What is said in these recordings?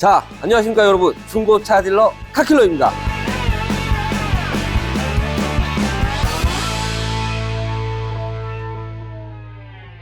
자, 안녕하십니까 여러분. 중고차 딜러 카킬러입니다.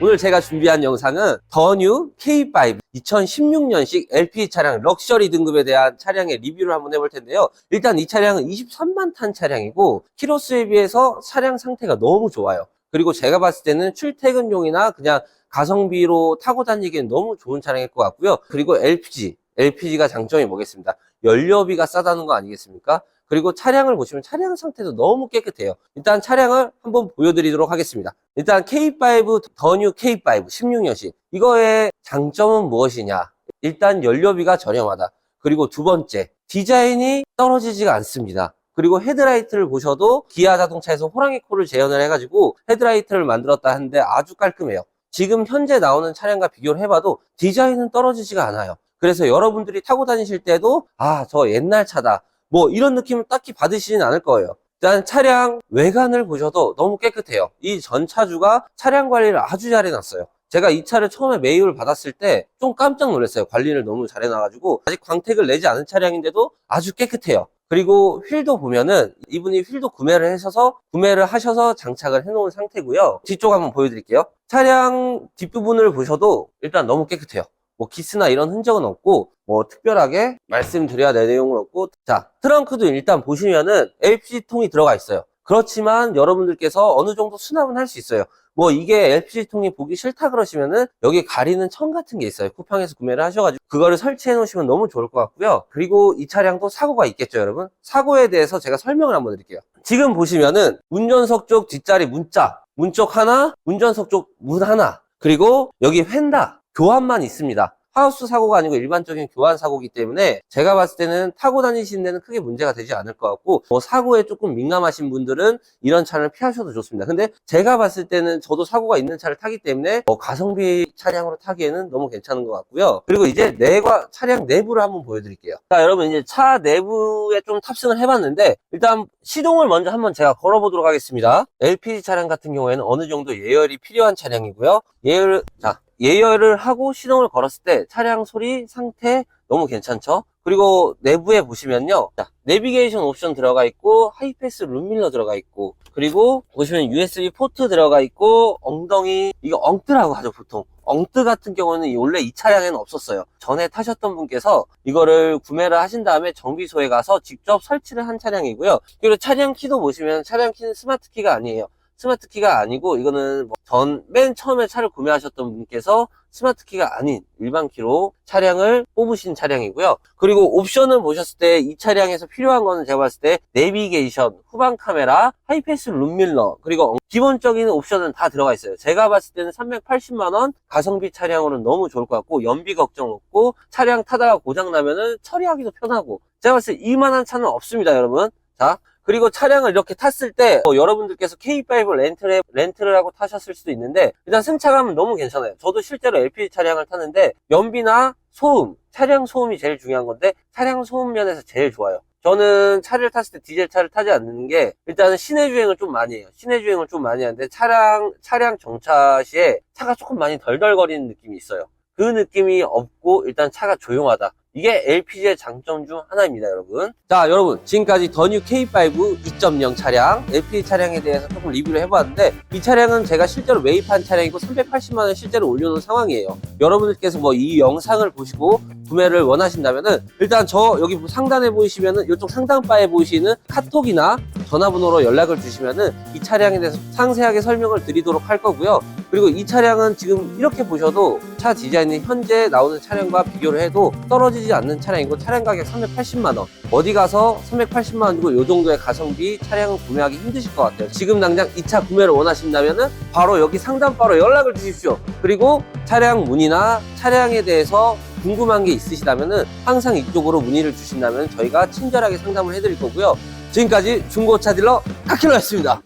오늘 제가 준비한 영상은 더뉴 K5 2016년식 LP 차량 럭셔리 등급에 대한 차량의 리뷰를 한번 해볼 텐데요. 일단 이 차량은 23만 탄 차량이고 키로수에 비해서 차량 상태가 너무 좋아요. 그리고 제가 봤을 때는 출퇴근용이나 그냥 가성비로 타고 다니기엔 너무 좋은 차량일 것 같고요. 그리고 LPG, LPG가 장점이 뭐겠습니다. 연료비가 싸다는 거 아니겠습니까? 그리고 차량을 보시면 차량 상태도 너무 깨끗해요. 일단 차량을 한번 보여드리도록 하겠습니다. 일단 K5, 더뉴 K5 16년식. 이거의 장점은 무엇이냐? 일단 연료비가 저렴하다. 그리고 두 번째, 디자인이 떨어지지가 않습니다. 그리고 헤드라이트를 보셔도 기아 자동차에서 호랑이 코를 재현을 해가지고 헤드라이트를 만들었다 하는데 아주 깔끔해요. 지금 현재 나오는 차량과 비교를 해봐도 디자인은 떨어지지가 않아요. 그래서 여러분들이 타고 다니실 때도 아, 저 옛날 차다. 뭐 이런 느낌을 딱히 받으시진 않을 거예요. 일단 차량 외관을 보셔도 너무 깨끗해요. 이 전 차주가 차량 관리를 아주 잘 해놨어요. 제가 이 차를 처음에 매입을 받았을 때 좀 깜짝 놀랐어요. 관리를 너무 잘 해놔가지고 아직 광택을 내지 않은 차량인데도 아주 깨끗해요. 그리고 휠도 보면은 이분이 휠도 구매를 하셔서 구매를 하셔서 장착을 해놓은 상태고요. 뒤쪽 한번 보여드릴게요. 차량 뒷부분을 보셔도 일단 너무 깨끗해요. 뭐 기스나 이런 흔적은 없고 뭐 특별하게 말씀드려야 될 내용은 없고 자 트렁크도 일단 보시면은 LPG 통이 들어가 있어요. 그렇지만 여러분들께서 어느 정도 수납은 할 수 있어요. 뭐 이게 LPG 통이 보기 싫다 그러시면은 여기 가리는 천 같은 게 있어요. 쿠팡에서 구매를 하셔가지고 그거를 설치해 놓으시면 너무 좋을 것 같고요. 그리고 이 차량도 사고가 있겠죠, 여러분. 사고에 대해서 제가 설명을 한번 드릴게요. 지금 보시면은 운전석 쪽 뒷자리 문자, 문쪽 하나, 운전석 쪽 문 하나, 그리고 여기 휀다 교환만 있습니다. 하우스 사고가 아니고 일반적인 교환 사고이기 때문에 제가 봤을 때는 타고 다니시는 데는 크게 문제가 되지 않을 것 같고 뭐 사고에 조금 민감하신 분들은 이런 차를 피하셔도 좋습니다. 근데 제가 봤을 때는 저도 사고가 있는 차를 타기 때문에 뭐 가성비 차량으로 타기에는 너무 괜찮은 것 같고요. 그리고 이제 내과 차량 내부를 한번 보여드릴게요. 자 여러분 이제 차 내부에 좀 탑승을 해봤는데 일단 시동을 먼저 한번 제가 걸어보도록 하겠습니다. LPG 차량 같은 경우에는 어느 정도 예열이 필요한 차량이고요. 예열 자 예열을 하고 시동을 걸었을 때 차량 소리 상태 너무 괜찮죠? 그리고 내부에 보시면요. 자, 내비게이션 옵션 들어가 있고 하이패스 룸밀러 들어가 있고 그리고 보시면 USB 포트 들어가 있고 엉덩이 이거 엉뜨라고 하죠 보통 엉뜨 같은 경우는 원래 이 차량에는 없었어요 전에 타셨던 분께서 이거를 구매를 하신 다음에 정비소에 가서 직접 설치를 한 차량이고요 그리고 차량 키도 보시면 차량 키는 스마트 키가 아니에요 스마트 키가 아니고 이거는 뭐 전 맨 처음에 차를 구매하셨던 분께서 스마트 키가 아닌 일반 키로 차량을 뽑으신 차량이고요. 그리고 옵션을 보셨을 때 이 차량에서 필요한 거는 제가 봤을 때 내비게이션, 후방 카메라, 하이패스 룸밀러 그리고 기본적인 옵션은 다 들어가 있어요. 제가 봤을 때는 380만 원 가성비 차량으로는 너무 좋을 것 같고 연비 걱정 없고 차량 타다가 고장 나면은 처리하기도 편하고 제가 봤을 때 이만한 차는 없습니다, 여러분. 자, 그리고 차량을 이렇게 탔을 때 어, 여러분들께서 K5 렌트를, 렌트를 하고 타셨을 수도 있는데 일단 승차감은 너무 괜찮아요. 저도 실제로 LPG 차량을 타는데 연비나 소음, 차량 소음이 제일 중요한 건데 차량 소음 면에서 제일 좋아요. 저는 차를 탔을 때 디젤 차를 타지 않는 게 일단은 시내 주행을 좀 많이 해요. 시내 주행을 좀 많이 하는데 차량 차량 정차 시에 차가 조금 많이 덜덜거리는 느낌이 있어요. 그 느낌이 없고 일단 차가 조용하다. 이게 LPG의 장점 중 하나입니다, 여러분. 자, 여러분. 지금까지 더뉴 K5 2.0 차량, LPG 차량에 대해서 조금 리뷰를 해봤는데, 이 차량은 제가 실제로 매입한 차량이고 380만원 실제로 올려놓은 상황이에요. 여러분들께서 뭐 이 영상을 보시고 구매를 원하신다면은, 일단 저 여기 상단에 보이시면은, 이쪽 상단 바에 보이시는 카톡이나 전화번호로 연락을 주시면은, 이 차량에 대해서 상세하게 설명을 드리도록 할 거고요. 그리고 이 차량은 지금 이렇게 보셔도 차 디자인이 현재 나오는 차량과 비교를 해도 떨어지지 않는 차량이고 차량 가격 380만원. 어디 가서 380만원이고 이 정도의 가성비 차량을 구매하기 힘드실 것 같아요. 지금 당장 이 차 구매를 원하신다면 바로 여기 상담바로 연락을 주십시오. 그리고 차량 문의나 차량에 대해서 궁금한 게 있으시다면 항상 이쪽으로 문의를 주신다면 저희가 친절하게 상담을 해드릴 거고요. 지금까지 중고차 딜러 카킬러였습니다